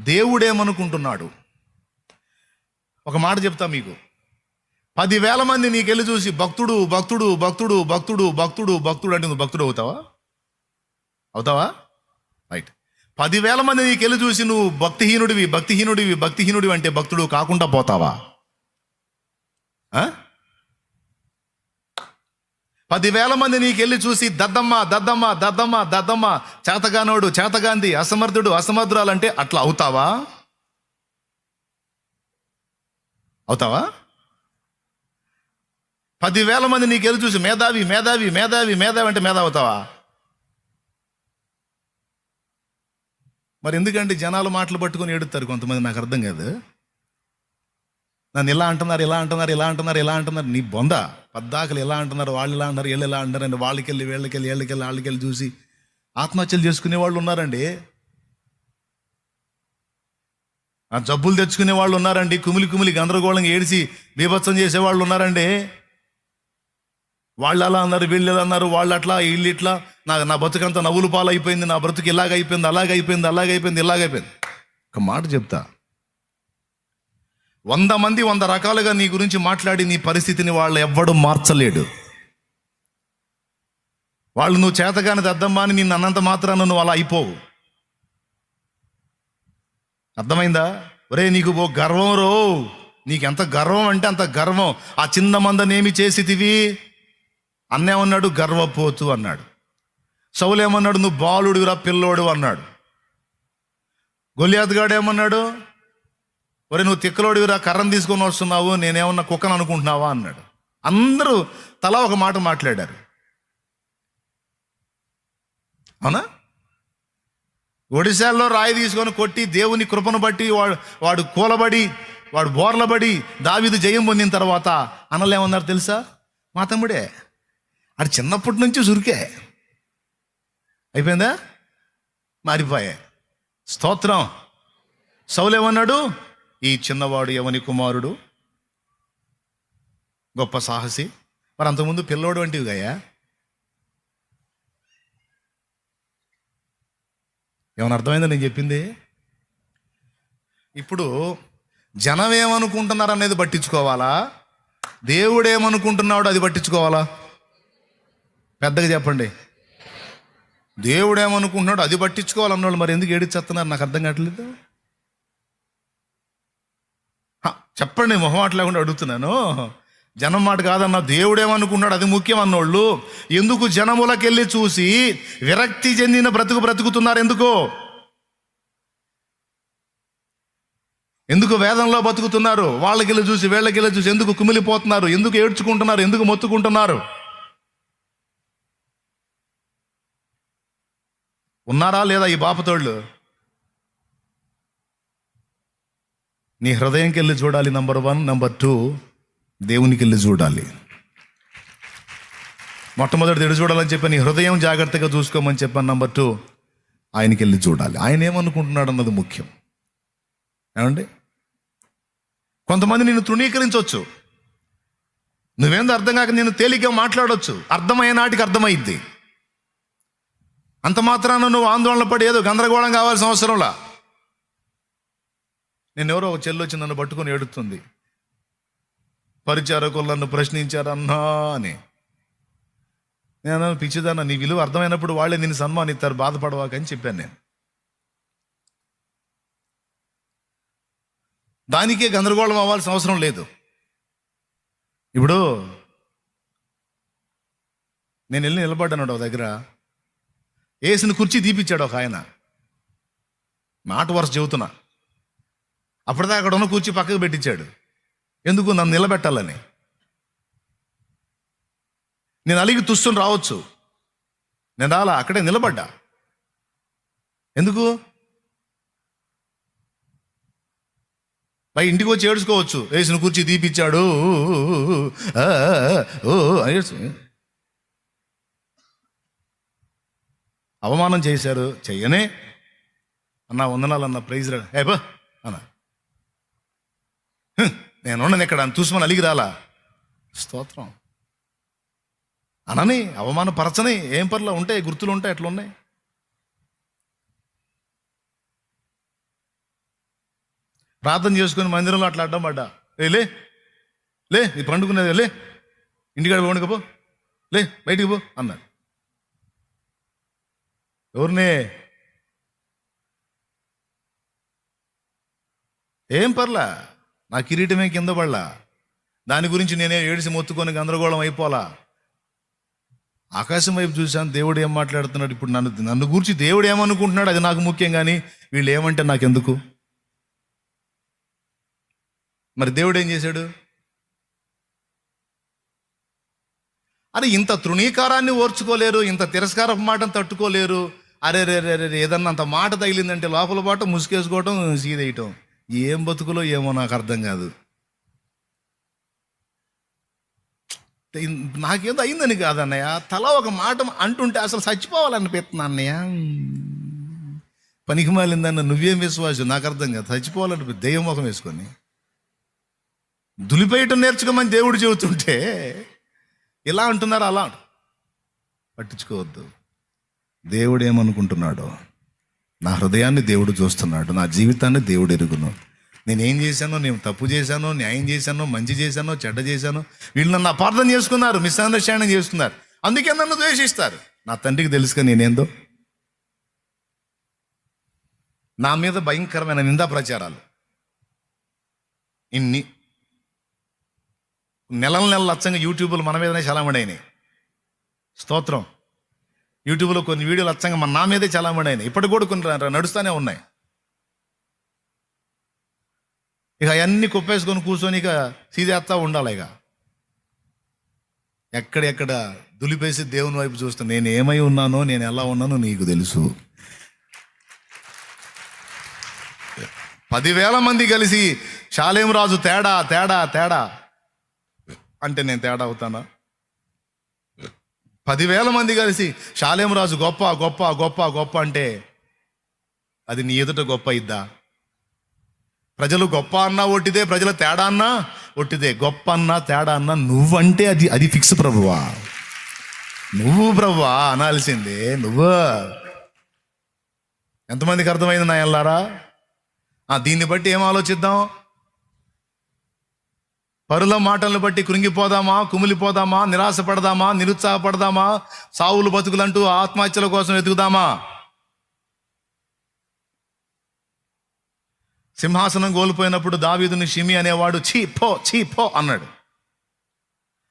దేవుడేమనుకుంటున్నాడు? ఒక మాట చెప్తా మీకు. పదివేల మంది నీకెళ్ళి చూసి భక్తుడు భక్తుడు భక్తుడు భక్తుడు భక్తుడు భక్తుడు అంటే నువ్వు భక్తుడు అవుతావా? అవుతావా? రైట్ పదివేల మంది నీకెళ్ళి చూసి నువ్వు భక్తిహీనుడివి భక్తిహీనుడివి భక్తిహీనుడివి అంటే భక్తుడు కాకుండా పోతావా? పదివేల మంది నీకెళ్ళి చూసి దద్దమ్మ దద్దమ్మ దద్దమ్మ దద్దమ్మ చేతగానోడు చేతగాంధి అసమర్థుడు అసమర్థురాలు అంటే అట్లా అవుతావా? అవుతావా? పదివేల మంది నీకెళ్ళి చూసి మేధావి మేధావి మేధావి మేధావి అంటే మేధావి అవుతావా? మరి ఎందుకంటే జనాలు మాటలు పట్టుకొని ఏడుతారు కొంతమంది? నాకు అర్థం కాదు. నన్ను ఇలా అంటున్నారు ఇలా అంటున్నారు ఇలా అంటున్నారు ఇలా అంటున్నారు. నీ బొందా. పద్దాకలు ఎలా అంటున్నారు? వాళ్ళు ఇలా అంటారు వీళ్ళు ఇలా అంటారు అని వాళ్ళకెళ్ళి వీళ్ళకెళ్ళి వీళ్ళకెళ్ళి వాళ్ళకెళ్ళి చూసి ఆత్మహత్యలు చేసుకునే వాళ్ళు ఉన్నారండి. ఆ జబ్బులు తెచ్చుకునే వాళ్ళు ఉన్నారండి. కుమిలి కుమిలి గందరగోళంగా ఏడిసి బీభత్సం చేసే వాళ్ళు ఉన్నారండి. వాళ్ళు అలా అన్నారు వీళ్ళు ఎలా అన్నారు వాళ్ళు అట్లా వీళ్ళు ఇట్లా. నా నా బతుకంతా నవ్వులు పాలైపోయింది నా బ్రతుకు ఇలాగ అయిపోయింది అలాగ అయిపోయింది అయిపోయింది ఇలాగ అయిపోయింది ఒక మాట చెప్తా. వంద మంది వంద రకాలుగా నీ గురించి మాట్లాడి నీ పరిస్థితిని వాళ్ళు ఎవ్వడు మార్చలేడు. వాళ్ళు నువ్వు చేతగాని దద్దమ్మా అని నిన్ను అన్నంత మాత్రాన నువ్వు అలా అయిపోవు. అర్థమైందా? ఒరే నీకు ఓ గర్వం రో. నీకెంత గర్వం అంటే అంత గర్వం. ఆ చిన్న మందనేమి చేసితివి? అన్నేమన్నాడు? గర్వపోతు అన్నాడు. సౌలేమన్నాడు? నువ్వు బాలుడివిరా పిల్లోడు అన్నాడు. గొలియాత్గాడు ఏమన్నాడు ఒరే నువ్వు తిక్కలోడివిరా కర్రను తీసుకొని వస్తున్నావు నేనేమన్నా కుక్కను అనుకుంటున్నావా అన్నాడు. అందరూ తలా ఒక మాట మాట్లాడారు. అవునా? ఒడిశాల్లో రాయి తీసుకొని కొట్టి దేవుని కృపను బట్టి వాడు వాడు కూలబడి వాడు బోర్లబడి దావిదు జయం పొందిన తర్వాత అనలేమన్నారు తెలుసా? మా తమ్ముడే అది చిన్నప్పటి నుంచి సురికే. అయిపోయిందా? మారిపోయా. స్తోత్రం. సౌలేమన్నాడు ఈ చిన్నవాడు ఎవని కుమారుడు. గొప్ప సాహసి. మరి అంతకుముందు పిల్లోడు వంటివి గయ్యా ఏమైనా అర్థమైందా నేను చెప్పింది? ఇప్పుడు జనం ఏమనుకుంటున్నారు అనేది పట్టించుకోవాలా? దేవుడు ఏమనుకుంటున్నాడు అది పట్టించుకోవాలా? పెద్దగా చెప్పండి. దేవుడు ఏమనుకుంటున్నాడు అది పట్టించుకోవాలన్నోళ్ళు మరి ఎందుకు ఏడిచేస్తున్నారు? నాకు అర్థం కావట్లేదు. చెప్పండి మొహమాట లేకుండా అడుగుతున్నాను. జనం మాట కాదన్న దేవుడేమనుకున్నాడు అది ముఖ్యం అన్నోళ్ళు ఎందుకు జనములకెళ్ళి చూసి విరక్తి చెందిన బ్రతుకు బ్రతుకుతున్నారు ఎందుకు? ఎందుకు వేదంలో బతుకుతున్నారు? వాళ్ళకెళ్ళి చూసి వీళ్ళకెళ్ళి చూసి ఎందుకు కుమిలిపోతున్నారు? ఎందుకు ఏడ్చుకుంటున్నారు? ఎందుకు మొత్తుకుంటున్నారు? ఉన్నారా లేదా ఈ బాపతోళ్ళు? నీ హృదయంకి వెళ్ళి చూడాలి నంబర్ వన్ నంబర్ టూ దేవునికి వెళ్ళి చూడాలి. మొట్టమొదటి ఎడు చూడాలని చెప్పి నీ హృదయం జాగ్రత్తగా చూసుకోమని చెప్పాను. నంబర్ టూ ఆయనకి వెళ్ళి చూడాలి. ఆయన ఏమనుకుంటున్నాడు అన్నది ముఖ్యం. ఏమండి? కొంతమంది నిన్ను తృణీకరించవచ్చు. నువ్వేందో అర్థం కాక నేను తేలిగ్గా మాట్లాడవచ్చు అర్థమయ్యే నాటికి అర్థమైద్ది. అంత మాత్రాన నువ్వు ఆందోళన పడి ఏదో గందరగోళం కావాల్సిన అవసరంలా. నేను ఎవరో ఒక చెల్లి వచ్చి నన్ను పట్టుకొని ఏడుతుంది. పరిచారకులు నన్ను ప్రశ్నించారన్నా అని. నేను అన్నాను, పిచ్చిదాన్న నీ విలువ అర్థమైనప్పుడు వాళ్ళే నిన్ను సన్మానిస్తారు బాధపడవాకని చెప్పాను నేను. దానికే గందరగోళం అవ్వాల్సిన అవసరం లేదు. ఇప్పుడు నేను వెళ్ళి నిలబడ్డాను ఒక దగ్గర. వేసిన కుర్చీ తీపిచ్చాడు ఒక ఆయన. మాట వరుస చెబుతున్నా. అప్పటిదాకా అక్కడ ఉన్న కూర్చి పక్కకు పెట్టించాడు. ఎందుకు నన్ను నిలబెట్టాలని? నేను అలిగి తుస్తుని రావచ్చు. నేను రాలా అక్కడే నిలబడ్డా. ఎందుకు? పై ఇంటికి వచ్చి ఏడుచుకోవచ్చు వేసిన కూర్చి తీపిచ్చాడు ఓ అని అవమానం చేశారు. చెయ్యనే. అన్న వందనాలన్న ప్రైజ్ రా ఏ బా నేను ఉండను ఇక్కడ అని చూసుమని అలిగి రాలా. స్తోత్రం. అనని అవమానపరచని ఏం పర్లా ఉంటాయి గుర్తులు ఉంటాయి ఎట్లా ఉన్నాయి ప్రార్థన చేసుకుని మందిరంలో అట్లా అడ్డం పడ్డా. లే లే నీ పండుకున్నది లే ఇంటికాడ పండుకపో లే బయటికి పో అన్నారు ఎవరినే? ఏం పర్లా? నా కిరీటమే కింద పడలా. దాని గురించి నేనే ఏడిసి మొత్తుకొని గందరగోళం అయిపోలా. ఆకాశం వైపు చూశాను దేవుడు ఏం మాట్లాడుతున్నాడు ఇప్పుడు నన్ను నన్ను గురించి దేవుడు ఏమనుకుంటున్నాడు? అది నాకు ముఖ్యం కానీ వీళ్ళు ఏమంటే నాకెందుకు? మరి దేవుడు ఏం చేశాడు? అరే ఇంత తృణీకారాన్ని ఓర్చుకోలేరు ఇంత తిరస్కార మాటను తట్టుకోలేరు. అరే రే రే రే, ఏదన్నా అంత మాట తగిలిందంటే లోపల పాట ముసుకేసుకోవటం సీదేయటం ఏం బతుకులో ఏమో నాకు అర్థం కాదు. నాకేదో అయిందని కాదన్నయ్య. తల ఒక మాట అంటుంటే అసలు చచ్చిపోవాలనిపిస్తున్నా అన్నయ్య. పనికి మాలిందన్న నువ్వేం విశ్వాసం? నాకు అర్థం కాదు. చచ్చిపోవాలని దెయ్యం ముఖం వేసుకొని. దులిపేయటం నేర్చుకోమని దేవుడు చెబుతుంటే ఇలా అంటున్నారు అలా పట్టించుకోవద్దు. దేవుడు ఏమనుకుంటున్నాడో నా హృదయాన్ని దేవుడు చూస్తున్నాడు నా జీవితాన్ని దేవుడు ఎరుగును. నేనేం చేశానో నేను తప్పు చేశానో న్యాయం చేశానో మంచి చేశానో చెడ్డ చేశానో వీళ్ళు నన్ను అపార్థం చేసుకున్నారు మిస్అండర్స్టాండింగ్ చేసుకున్నారు అందుకే నన్ను ద్వేషిస్తారు. నా తండ్రికి తెలుసుగా నేనేందో? నా మీద భయంకరమైన నిందా ప్రచారాలు. ఇన్ని నెలల నెలలు లచ్చంగా యూట్యూబ్లో మన మీదనే చలామడైనాయి స్తోత్రం. యూట్యూబ్లో కొన్ని వీడియోలు అచ్చంగా మన నా మీదే చలామడైనాయి ఇప్పటికి కూడా కొన్ని నడుస్తూనే ఉన్నాయి. ఇక అవన్నీ కుప్పేసుకొని కూర్చొని ఇక సీదేస్తా ఉండాలి ఇక. ఎక్కడెక్కడ దులిపేసి దేవుని వైపు చూస్తా నేను ఏమై ఉన్నానో నేను ఎలా ఉన్నానో నీకు తెలుసు. పదివేల మంది కలిసి శాలేం రాజు తేడా తేడా తేడా. అంటే నేను తేడా అవుతానా? పదివేల మంది కలిసి శాలేం రాజు గొప్ప గొప్ప గొప్ప గొప్ప అంటే అది నీ ఎదుట గొప్ప ఇద్దా ప్రజలు గొప్ప అన్నా ఒట్టిదే ప్రజల తేడా అన్నా ఒట్టిదే. గొప్ప అన్నా తేడా అన్నా నువ్వంటే అది అది ఫిక్స్ ప్రభువా? నువ్వు ప్రభువా? అనాల్సిందే. నువ్వు. ఎంతమందికి అర్థమైంది నా ఎల్లారా దీన్ని బట్టి ఏం ఆలోచిద్దాం? పరుల మాటలను బట్టి కృంగిపోదామా కుమిలిపోదామా నిరాశపడదామా నిరుత్సాహపడదామా సావులు బతుకులంటూ ఆత్మహత్యల కోసం వెతుకుదామా? సింహాసనం కోల్పోయినప్పుడు దావీదుని షిమి అనేవాడు చీ పో చీ పో అన్నాడు.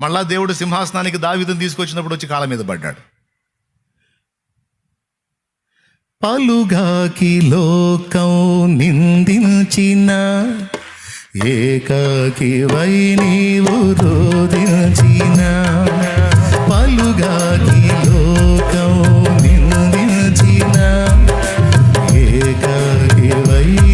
మళ్ళా దేవుడు సింహాసనానికి దావీదుని తీసుకొచ్చినప్పుడు వచ్చి కాళ్ళ మీద పడ్డాడు. పలుగాకి లోకం నిందించిన ఏకాకి వై నీవు రోదించిన పలుగాకి లోకం నిందించిన ఏకాకి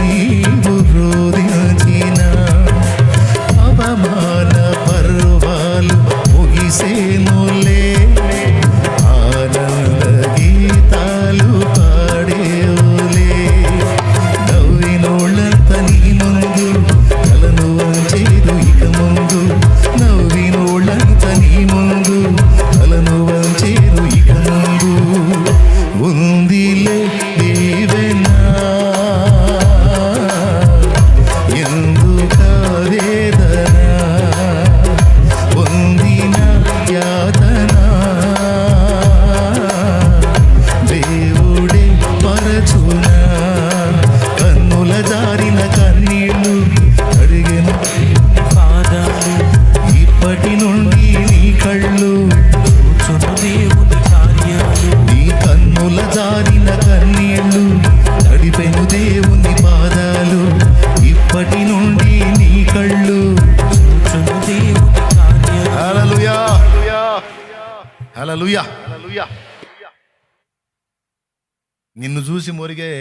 నీవు రోదించిన అవమాన పర్వాలు ముగిసేనులే నిన్ను చూసి మురిగే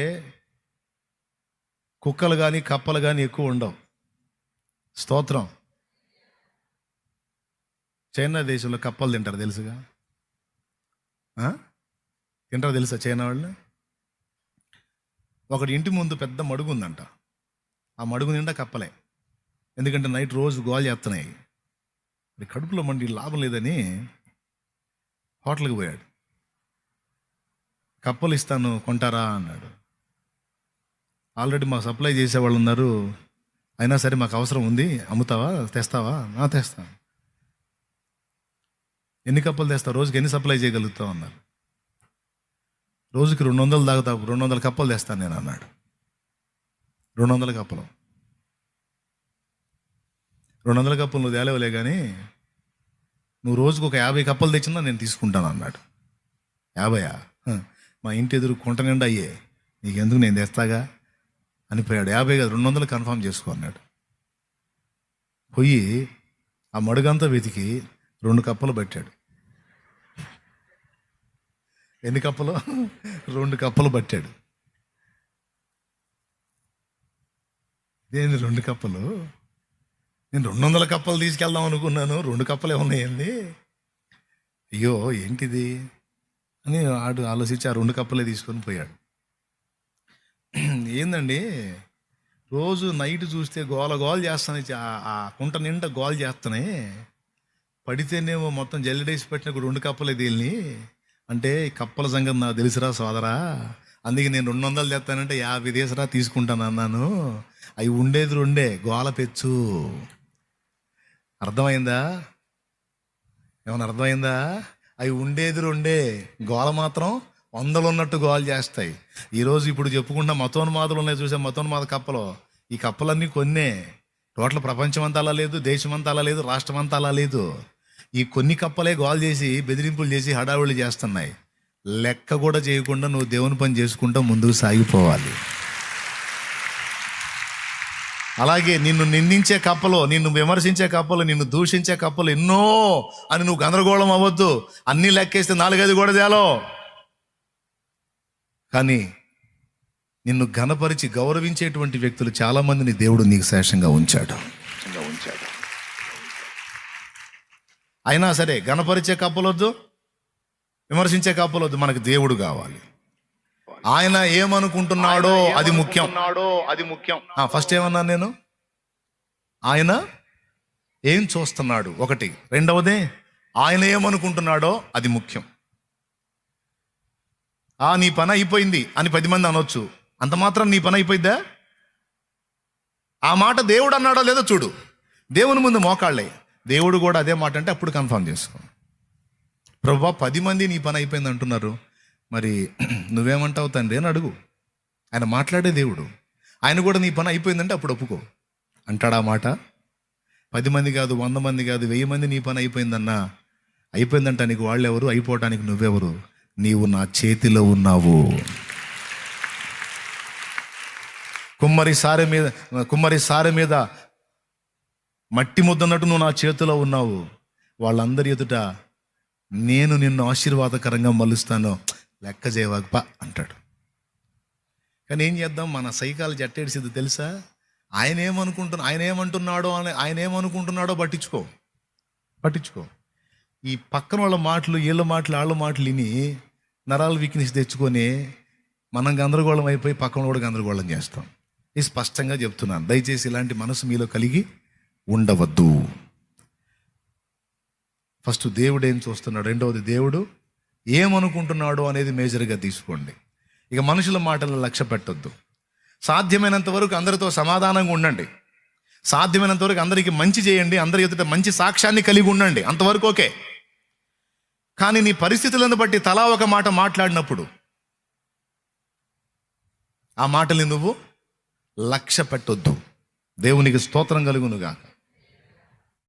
కుక్కలు కానీ కప్పలు కానీ ఎక్కువ ఉండవు. స్తోత్రం. చైనా దేశంలో కప్పలు తింటారు తెలుసుగా? తింటారు తెలుసా చైనా వాళ్ళు ఒకటి ఇంటి ముందు పెద్ద మడుగు ఉందంట. ఆ మడుగు నిండా కప్పలే. ఎందుకంటే నైట్ రోజు గోల్ చేస్తున్నాయి కడుపులో మండి లాభం లేదని హోటల్కి పోయాడు. కప్పలు ఇస్తాను కొంటారా అన్నాడు. ఆల్రెడీ మాకు సప్లై చేసేవాళ్ళు ఉన్నారు. అయినా సరే మాకు అవసరం ఉంది. అమ్ముతావా తెస్తావా? నా తెస్తాను. ఎన్ని కప్పలు తెస్తావు? రోజుకి ఎన్ని సప్లై చేయగలుగుతావు అన్నారు. రోజుకి రెండు వందలు తాగుతావు రెండు వందల కప్పలు తెస్తాను నేను అన్నాడు. రెండు వందల కప్పలు. రెండు వందల కప్పలు నువ్వు తేలేవలే కానీ నువ్వు రోజుకు ఒక యాభై కప్పలు తెచ్చినా నేను తీసుకుంటాను అన్నాడు. యాభయా? మా ఇంటి ఎదురు కుంట నిండా అయ్యే. నీకెందుకు నేను తెస్తాగా? అని పోయాడు యాభై కాదు రెండు వందలు కన్ఫామ్ చేసుకో అన్నాడు. పోయి ఆ మడుగంతా వెతికి రెండు కప్పలు పట్టాడు. ఎన్ని కప్పలు? రెండు కప్పలు పట్టాడు. దేని రెండు కప్పలు? నేను రెండు వందల కప్పలు తీసుకెళ్దాం అనుకున్నాను. రెండు కప్పలు ఏమన్నాయండి అయ్యో ఏంటిది? అని ఆడు ఆలోచించి ఆ రెండు కప్పలే తీసుకొని పోయాడు. ఏందండి? రోజు నైట్ చూస్తే గోల గోల చేస్తాను ఆ కుంట నిండా గోల చేస్తానే. పడితేనేమో మొత్తం జల్లెడేసి పెట్టిన రెండు కప్పలే దీల్ని. అంటే కప్పల సంగతి నాకు తెలుసురా సోదరా. అందుకే నేను రెండు వందలు తెస్తానంటే యాభై దేశరా తీసుకుంటాను అన్నాను. అవి ఉండేది రెండే గోల పెచ్చు. అర్థమైందా? ఏమన్నా అర్థమైందా? అవి ఉండేది రెండే. గోల మాత్రం వందలు ఉన్నట్టు గోల చేస్తాయి. ఈరోజు ఇప్పుడు చెప్పుకుంటా మతోన్మాదులు ఉన్నాయి చూసే మతోన్మాద కప్పలు. ఈ కప్పలన్నీ కొన్నే. టోటల్ ప్రపంచం అంతా అలా లేదు దేశం అంతా అలా లేదు రాష్ట్రం అంతా అలా లేదు. ఈ కొన్ని కప్పలే గోల్ చేసి బెదిరింపులు చేసి హడావుళ్ళు చేస్తున్నాయి. లెక్క కూడా చేయకుండా నువ్వు దేవుని పని చేసుకుంటూ ముందుకు సాగిపోవాలి. అలాగే నిన్ను నిందించే కప్పలు నిన్ను విమర్శించే కప్పలు నిన్ను దూషించే కప్పలు ఎన్నో అని నువ్వు గందరగోళం అవ్వద్దు. అన్ని లెక్కేస్తే నాలుగైదు కూడా తేలో కానీ నిన్ను ఘనపరిచి గౌరవించేటువంటి వ్యక్తులు చాలా మందిని దేవుడు నీకు శేషంగా ఉంచాడు. ఉంచాడు. అయినా సరే ఘనపరిచే కప్పలొద్దు విమర్శించే కప్పలొద్దు మనకు దేవుడు కావాలి. ఆయన ఏమనుకుంటున్నాడో అది ముఖ్యం. అది ముఖ్యం. ఫస్ట్ ఏమన్నా నేను? ఆయన ఏం చూస్తున్నాడు? ఒకటి. రెండవది ఆయన ఏమనుకుంటున్నాడో అది ముఖ్యం. ఆ నీ పని అయిపోయింది అని పది మంది అనొచ్చు. అంత మాత్రం నీ పని అయిపోయిద్దా? ఆ మాట దేవుడు అన్నాడో లేదో చూడు. దేవుని ముందు మోకాళ్ళే. దేవుడు కూడా అదే మాట అంటే అప్పుడు కన్ఫర్మ్ చేసుకో. ప్రభా పది మంది నీ పని అయిపోయింది అంటున్నారు. మరి నువ్వేమంటావు తండ్రి అని అడుగు. ఆయన మాట్లాడే దేవుడు. ఆయన కూడా నీ పని అయిపోయిందంటే అప్పుడు ఒప్పుకో. అంటాడా మాట? పది మంది కాదు వంద మంది కాదు వెయ్యి మంది నీ పని అయిపోయిందన్నా అయిపోయిందంట నీకు వాళ్ళెవరు? అయిపోవటానికి నువ్వెవరు? నీవు నా చేతిలో ఉన్నావు. కుమ్మరి సారె మీద కుమ్మరి సారె మీద మట్టి ముద్దన్నట్టు నువ్వు నా చేతిలో ఉన్నావు. వాళ్ళందరి ఎదుట నేను నిన్ను ఆశీర్వాదకరంగా మలుస్తాను. లెక్క చేయవాగప అంటాడు. కానీ ఏం చేద్దాం? మన సైకాలు జట్టేడిసిద్ది తెలుసా? ఆయన ఏమనుకుంటున్నా ఆయన ఏమంటున్నాడో అని ఆయన ఏమనుకుంటున్నాడో పట్టించుకో. పట్టించుకో. ఈ పక్కన వాళ్ళ మాటలు వీళ్ళ మాటలు వాళ్ళ మాటలు విని నరాలు వీక్నెస్ తెచ్చుకొని మనం గందరగోళం అయిపోయి పక్కన కూడా గందరగోళం చేస్తాం. ఇది స్పష్టంగా చెప్తున్నాను. దయచేసి ఇలాంటి మనసు మీలో కలిగి ఉండవద్దు. ఫస్ట్ దేవుడు ఏం చూస్తున్నాడు? రెండవది దేవుడు ఏమనుకుంటున్నాడు అనేది మేజర్గా తీసుకోండి. ఇక మనుషుల మాటలను లక్ష్య పెట్టొద్దు. సాధ్యమైనంత వరకు అందరితో సమాధానంగా ఉండండి. సాధ్యమైనంత వరకు అందరికీ మంచి చేయండి అందరి ఎదుట మంచి సాక్ష్యాన్ని కలిగి ఉండండి. అంతవరకు ఓకే. కానీ నీ పరిస్థితులను బట్టి తలా ఒక మాట మాట్లాడినప్పుడు ఆ మాటని నువ్వు లక్ష్య పెట్టొద్దు. దేవునికి స్తోత్రం కలుగునుగాక.